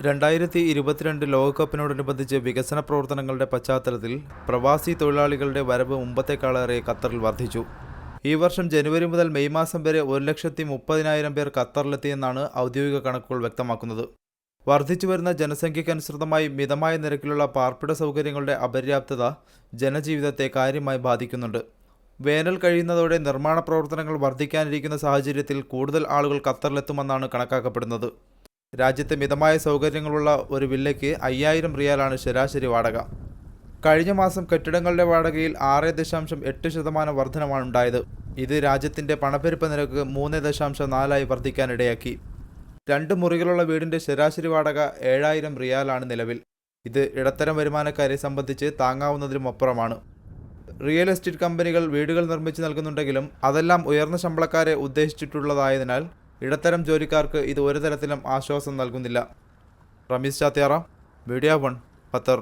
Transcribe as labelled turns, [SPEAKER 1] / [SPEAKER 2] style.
[SPEAKER 1] രണ്ടായിരത്തി ഇരുപത്തിരണ്ട് ലോകകപ്പിനോടനുബന്ധിച്ച് വികസന പ്രവർത്തനങ്ങളുടെ പശ്ചാത്തലത്തിൽ പ്രവാസി തൊഴിലാളികളുടെ വരവ് മുമ്പത്തേക്കാളേറെ ഖത്തറിൽ വർദ്ധിച്ചു. ഈ വർഷം ജനുവരി മുതൽ മെയ് മാസം വരെ ഒരു ലക്ഷത്തി മുപ്പതിനായിരം പേർ ഖത്തറിലെത്തിയെന്നാണ് ഔദ്യോഗിക കണക്കുകൾ വ്യക്തമാക്കുന്നത്. വർദ്ധിച്ചു വരുന്ന ജനസംഖ്യയ്ക്കനുസൃതമായി മിതമായ നിരക്കിലുള്ള പാർപ്പിട സൗകര്യങ്ങളുടെ അപര്യാപ്തത ജനജീവിതത്തെ കാര്യമായി ബാധിക്കുന്നുണ്ട്. വേനൽ കഴിയുന്നതോടെ നിർമ്മാണ പ്രവർത്തനങ്ങൾ വർദ്ധിക്കാനിരിക്കുന്ന സാഹചര്യത്തിൽ കൂടുതൽ ആളുകൾ ഖത്തറിലെത്തുമെന്നാണ് കണക്കാക്കപ്പെടുന്നത്. രാജ്യത്തെ മിതമായ സൗകര്യങ്ങളുള്ള ഒരു വില്ലയ്ക്ക് അയ്യായിരം റിയാലാണ് ശരാശരി വാടക. കഴിഞ്ഞ മാസം കെട്ടിടങ്ങളുടെ വാടകയിൽ ആറ് ദശാംശം എട്ട് ശതമാനം വർധനമാണ് ഉണ്ടായത്. ഇത് രാജ്യത്തിന്റെ പണപ്പെരുപ്പ നിരക്ക് മൂന്ന് ദശാംശം നാലായി വർദ്ധിക്കാനിടയാക്കി രണ്ട് മുറികളുള്ള വീടിന്റെ ശരാശരി വാടക ഏഴായിരം റിയാലാണ് നിലവിൽ. ഇത് ഇടത്തരം വരുമാനക്കാരെ സംബന്ധിച്ച് താങ്ങാവുന്നതിലും അപ്പുറമാണ്. റിയൽ എസ്റ്റേറ്റ് കമ്പനികൾ വീടുകൾ നിർമ്മിച്ച് നൽകുന്നുണ്ടെങ്കിലും അതെല്ലാം ഉയർന്ന ശമ്പളക്കാരെ ഉദ്ദേശിച്ചിട്ടുള്ളതായതിനാൽ ഇടത്തരം ജോലിക്കാർക്ക് ഇത് ഒരു തരത്തിലും ആശ്വാസം നൽകുന്നില്ല. Ramees Chathyara video one Qatar.